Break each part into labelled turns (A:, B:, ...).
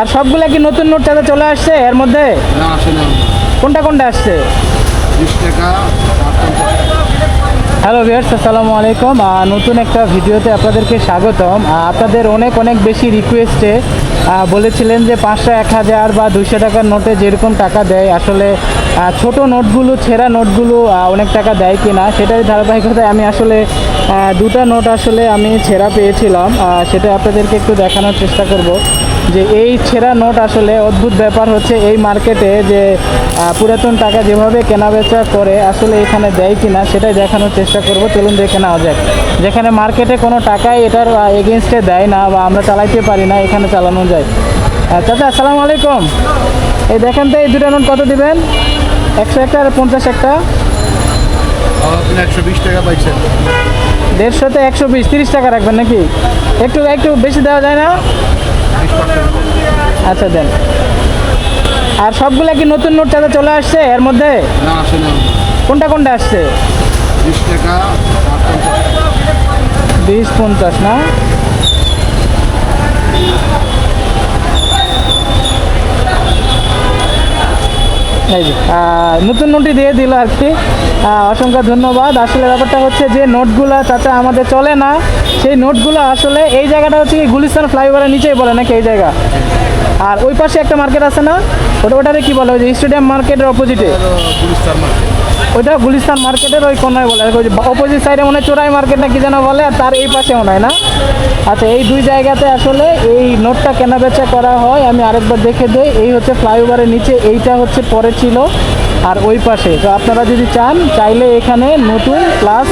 A: আর সবগুলা কি নতুন নোট চাঁদা চলে আসছে এর মধ্যে?
B: না আসে না।
A: কোনটা কোনটা আসছে। হ্যালো ভিয়ার্স আসসালামু আলাইকুম। নতুন একটা ভিডিওতে আপনাদেরকে স্বাগতম। আপনাদের অনেক অনেক বেশি রিকোয়েস্টে বলেছিলেন যে পাঁচশো এক হাজার বা দুইশো টাকার নোটে যেরকম টাকা দেয় আসলে ছোট নোটগুলো ছেঁড়া নোটগুলো অনেক টাকা দেয় কি না সেটার ধারাবাহিকতায় আমি আসলে দুটা নোট আসলে আমি ছেঁড়া পেয়েছিলাম। সেটা আপনাদেরকে একটু দেখানোর চেষ্টা করব। যে এই ছেঁড়া নোট আসলে অদ্ভুত ব্যাপার হচ্ছে এই মার্কেটে যে পুরাতন টাকা যেভাবে কেনাবেচা করে আসলে এখানে দেয় কি না সেটাই দেখানোর চেষ্টা করব। চলুন দেখে নেওয়া যাক। যেখানে মার্কেটে কোনো টাকাই এটার এগেনস্টে দেয় না বা আমরা চালাইতে পারি না এখানে চালানো যায়। চাচা আসসালামু আলাইকুম। এই দেখেন তো এই দুটো নোট কত দিবেন? একশো একটা আর পঞ্চাশ একটা?
B: একশো বিশ টাকা পাইছেন।
A: দেড়শোতে একশো বিশ তিরিশ টাকা রাখবেন নাকি? একটু একটু বেশি দেওয়া যায় না? আচ্ছা দেন। আর সবগুলা কি নতুন নোট চাঁদা চলে আসছে এর মধ্যে?
B: না আসে না।
A: কোনটা কোনটা আসছে?
B: বিশ টাকা।
A: বিশ পঞ্চাশ না? এই যে নতুন নোটই দিয়ে দিল আর কি। অসংখ্য ধন্যবাদ। আসলে ব্যাপারটা হচ্ছে যে নোটগুলো চাচা আমাদের চলে না সেই নোটগুলো আসলে এই জায়গাটা হচ্ছে কি গুলিস্তান ফ্লাইওভারের নিচেই বলে নাকি এই জায়গা? আর ওই পাশে একটা মার্কেট আছে না? ওটা ওটারে কি বলে? ওই যে স্টেডিয়াম মার্কেটের অপোজিটে ওইটা গুলিস্তান মার্কেটের ওই কোনায় বলে। অপোজিট সাইডে মনে চোরাই মার্কেট না কি যেন বলে আর তার এই পাশে মনে হয় না? আচ্ছা এই দুই জায়গাতে আসলে এই নোটটা কেনা বেচা করা হয়। আমি আরেকবার দেখে দিই। এই হচ্ছে ফ্লাইওভারের নিচে এইটা হচ্ছে পরে ছিল। আর ওই পাশে। তো আপনারা যদি চান চাইলে এখানে নতুন প্লাস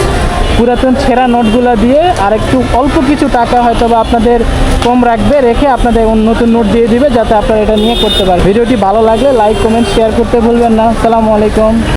A: পুরাতন ছেঁড়া নোটগুলো দিয়ে আর একটু অল্প কিছু টাকা হয়তো বা আপনাদের কম রাখবে, রেখে আপনাদের নতুন নোট দিয়ে দিবে যাতে আপনারা এটা নিয়ে করতে পারেন। ভিডিওটি ভালো লাগলে লাইক, কমেন্ট শেয়ার করতে ভুলবেন না। আসসালামু আলাইকুম।